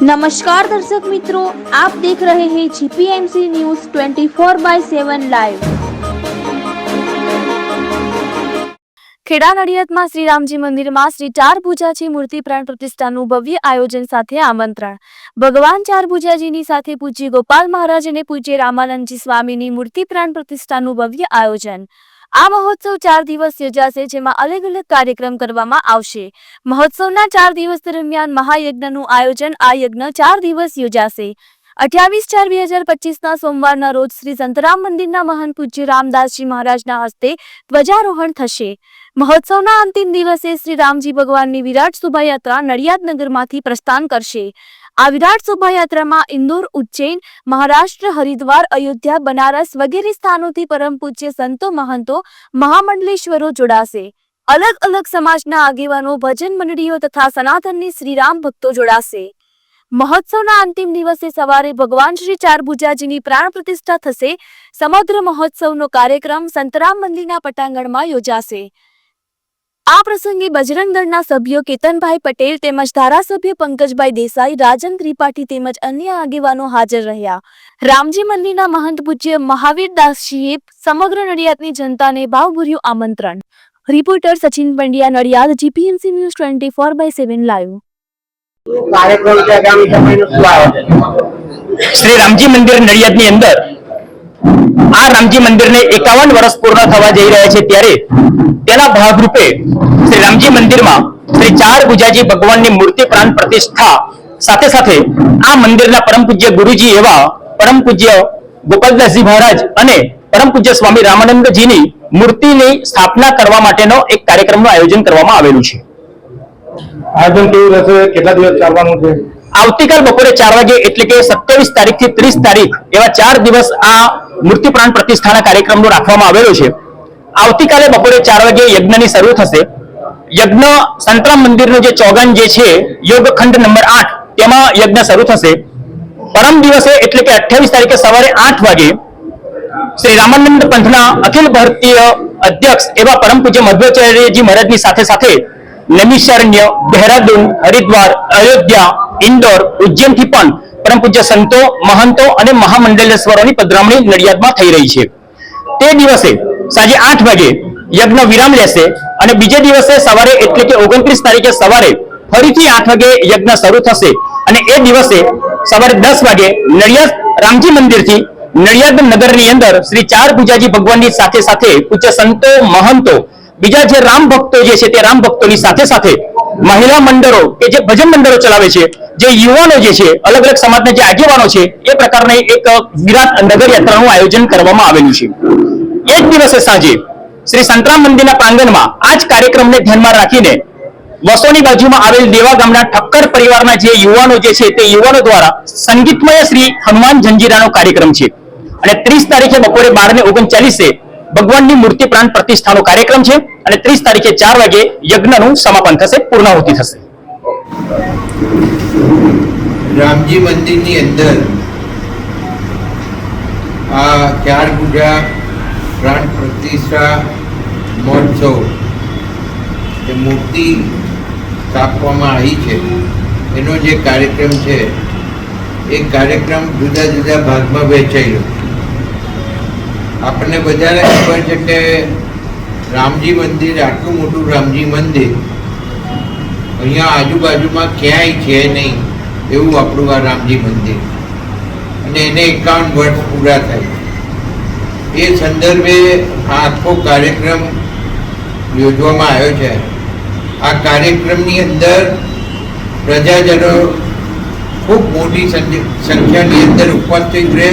નમસ્કાર દર્શક મિત્રો આપ દેખ રહે હે GPMC news 24 by 7 live Kheda નડિયાદમાં Shri Ramji મંદિરમાં શ્રી ચાર પૂજાજી મૂર્તિ પ્રાણ પ્રતિષ્ઠાનું ભવ્ય આયોજન સાથે આમંત્રણ. ભગવાન ચાર પૂજાજીની સાથે પૂજ્ય ગોપાલ મહારાજ અને પૂજ્ય રામાનંદજી સ્વામીની મૂર્તિ પ્રાણ પ્રતિષ્ઠાનું ભવ્ય આયોજન. આ મહોત્સવ ચાર દિવસ યોજાશે, જેમાં અલગ અલગ કાર્યક્રમ કરવામાં આવશે. મહોત્સવના ચાર દિવસ દરમિયાન મહાયજ્ઞનું આયોજન આ યજ્ઞ ચાર દિવસ યોજાશે. અઠ્યાવીસ ચાર બે હજાર પચીસના સોમવારના રોજ શ્રી સંતરામ મંદિરના મહાન પૂજ્ય રામદાસજી મહારાજના હસ્તે ધ્વજારોહણ થશે. મહોત્સવના અંતિમ દિવસે શ્રી રામજી ભગવાનની વિરાટ શોભાયાત્રા નડિયાદ નગરમાંથી પ્રસ્થાન કરશે. આ વિરાટ શોભાયાત્રામાં ઇન્દોર, ઉજ્જૈન, મહારાષ્ટ્ર, હરિદ્વાર, અયોધ્યા, બનારસ વગેરે સ્થાનોથી પરમ પૂજ્ય સંતો, મહંતો, મહામંડલેશ્વરો જોડાશે. અલગ અલગ સમાજના આગેવાનો, ભજન મંડળીઓ તથા સનાતનની શ્રીરામ ભક્તો જોડાશે. મહોત્સવના અંતિમ દિવસે સવારે ભગવાન શ્રી ચારભુજાજીની પ્રાણ પ્રતિષ્ઠા થશે. સમગ્ર મહોત્સવનો કાર્યક્રમ સંતરામ મંદિરના પટાંગણમાં યોજાશે. આ પ્રસંગે બજરંગ દળના સભ્યો કેતનભાઈ પટેલ તેમજ ધારાસભ્ય પંકજભાઈ દેસાઈ રાજન ત્રિપાઠી તેમજ અન્ય આગેવાનો હાજર રહ્યા. રામજી મંદિરના મહંત પૂજ્ય મહાવીર દાસજીએ સમગ્ર નડિયાદની જનતાને ભાવભર્યું આમંત્રણ. Reporter Sachin Pandya Nadiad GPMC news twenty four by seven live. Shri Ramji મંદિર નડિયાદની અંદર આ રામજી મંદિરને એકાવન વર્ષ પૂર્ણ થવા જઈ રહ્યા છે ત્યારે તેના ભાગરૂપે શ્રી રામજી મંદિરમાં શ્રી ચાર ભુજાજી ભગવાનની મૂર્તિ પ્રાણ પ્રતિષ્ઠા સાથે સાથે આ મંદિરના પરમ પૂજ્ય ગુરુજી એવા પરમ પૂજ્ય ગોપાલદાસજી મહારાજ અને પરમ પૂજ્ય સ્વામી રામાનંદજીની મૂર્તિની સ્થાપના કરવા માટેનો એક કાર્યક્રમનું આયોજન કરવામાં આવેલું છે. આયોજન કેવું રહેશે? કેટલા દિવસ ચાલવાનું છે? આવતીકાલ બપોરે ચાર વાગે એટલે કે સત્યાવીસ તારીખથી ત્રીસ તારીખ એવા ચાર દિવસ આ મૂર્તિ પ્રાણ પ્રતિષ્ઠાના કાર્યક્રમનો રાખવામાં આવેલો છે. આવતીકાલે બપોરે ચાર વાગે યજ્ઞની શરૂ થશે. યજ્ઞ સંતરામ મંદિરનું જે ચોગન જે છે યોગ ખંડ નંબર આઠ, તેમાં યજ્ઞ શરૂ થશે. પરમ દિવસે એટલે કે અઠ્યાવીસ તારીખે સવારે આઠ વાગે શ્રી રામાનંદ પંથના અખિલ ભારતીય અધ્યક્ષ એવા પરમ પૂજ્ય મધ્વાચાર્યજી મહારાજની સાથે સાથે નૈમિષારણ્ય, દહેરાદૂન, હરિદ્વાર, અયોધ્યા, ઇન્દોર, ઉજ્જૈનથી પણ પરમ પૂજ્ય સંતો, મહંતો અને મહામંડલેશ્વરોની પધરામણી નડિયાદમાં થઈ રહી છે. તે દિવસે સાંજે આઠ વાગે યજ્ઞ વિરામ લેશે અને બીજે દિવસે સવારે એટલે કે ઓગણત્રીસ તારીખે સવારે ફરીથી આઠ વાગે યજ્ઞ શરૂ થશે. અને એ દિવસે સવારે દસ વાગે નડિયાદ રામજી મંદિરથી નડિયાદ નગરની અંદર શ્રી ચાર પૂજાજી ભગવાનની સાથે સાથે પૂજ્ય સંતો, મહંતો, બીજા જે રામ ભક્તો જે છે તે રામ ભક્તોની સાથે સાથે મહિલા મંડળો કે જે ભજન મંડળો ચલાવે છે, જે યુવાનો જે છે, અલગ અલગ સમાજના જે આગેવાનો છે, એ પ્રકારની એક વિરાટ નગર યાત્રાનું આયોજન કરવામાં આવેલું છે. એ જ દિવસે સાંજે શ્રી સંતરામ મંદિરના પ્રાંગણમાં આ જ કાર્યક્રમને ધ્યાનમાં રાખીને વસોની બાજુમાં આવેલ દેવા ગામના ઠક્કર પરિવારના જે યુવાનો જે છે તે યુવાનો દ્વારા સંગીતમય શ્રી હનુમાન જંજીરાનો કાર્યક્રમ છે. અને ત્રીસ તારીખે બપોરે બાર ને ઓગણચાલીસે ભગવાનની મૂર્તિ પ્રાણ પ્રતિષ્ઠાનો કાર્યક્રમ છે અને ત્રીસ તારીખે ચાર વાગે યજ્ઞનું સમાપન થશે, પૂર્ણાહુતિ થશે. રામજી મંદિરની અંદર આ ચાર પૂજા પ્રાણ પ્રતિષ્ઠા મહોત્સવ. જે મૂર્તિ સ્થાપવામાં આવી છે. એનો જે કાર્યક્રમ છે, એ કાર્યક્રમ જુદા જુદા ભાગમાં વહેંચાયેલો. આપણને બધાને ખબર છે કે રામજી મંદિર, આટલું મોટું રામજી મંદિર, અહીંયા આજુબાજુમાં ક્યાંય છે નહીં, એવું આપણું આ રામજી મંદિર. અને એને એકાવન વર્ષ પૂરા થાય. એ સંદર્ભે આ આખો કાર્યક્રમ યોજવામાં આવ્યો છે. આ કાર્યક્રમની અંદર પ્રજાજનો ખૂબ મોટી સંખ્ય- સંખ્યાની અંદર ઉપસ્થિત રહે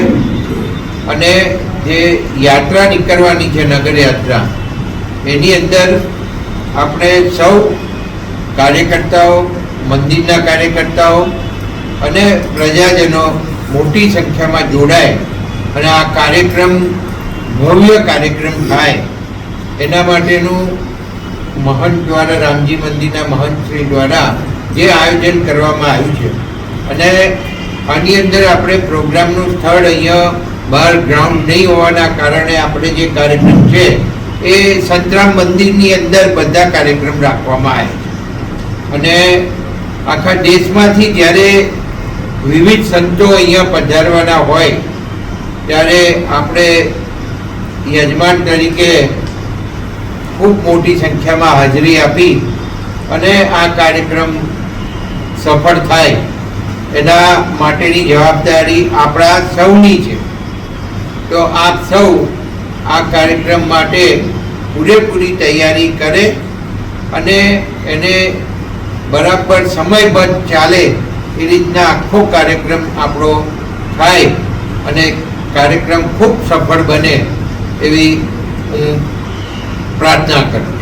અને જે યાત્રા નીકળવાની છે નગરયાત્રા, એની અંદર આપણે સૌ કાર્યકર્તાઓ, મંદિરના કાર્યકર્તાઓ અને પ્રજાજનો મોટી સંખ્યામાં જોડાય અને આ કાર્યક્રમ ભવ્ય કાર્યક્રમ થાય, એના માટેનું મહંત દ્વારા, રામજી મંદિરના મહંત શ્રી દ્વારા જે આયોજન કરવામાં આવ્યું છે. અને આની અંદર આપણે પ્રોગ્રામનું સ્થળ અહીંયા બહાર ગ્રાઉન્ડ નહીં હોવાના કારણે આપણે જે કાર્યક્રમ છે, એ સંતરામ મંદિરની અંદર બધા કાર્યક્રમ રાખવામાં આવે છે. અને આખા દેશમાંથી જ્યારે વિવિધ સંતો અહીંયા પધારવાના હોય, ત્યારે આપણે યજમાન તરીકે ખૂબ મોટી સંખ્યામાં હાજરી આપી અને આ કાર્યક્રમ સફળ થાય એના માટેની જવાબદારી આપણા સૌની છે. તો આપ સૌ આ કાર્યક્રમ માટે પૂરેપૂરી તૈયારી કરે અને એને બરાબર સમયબદ્ધ ચાલે એ રીતના આખો કાર્યક્રમ આપણો થાય અને કાર્યક્રમ ખૂબ સફળ બને. એવી હું પ્રાર્થના કરું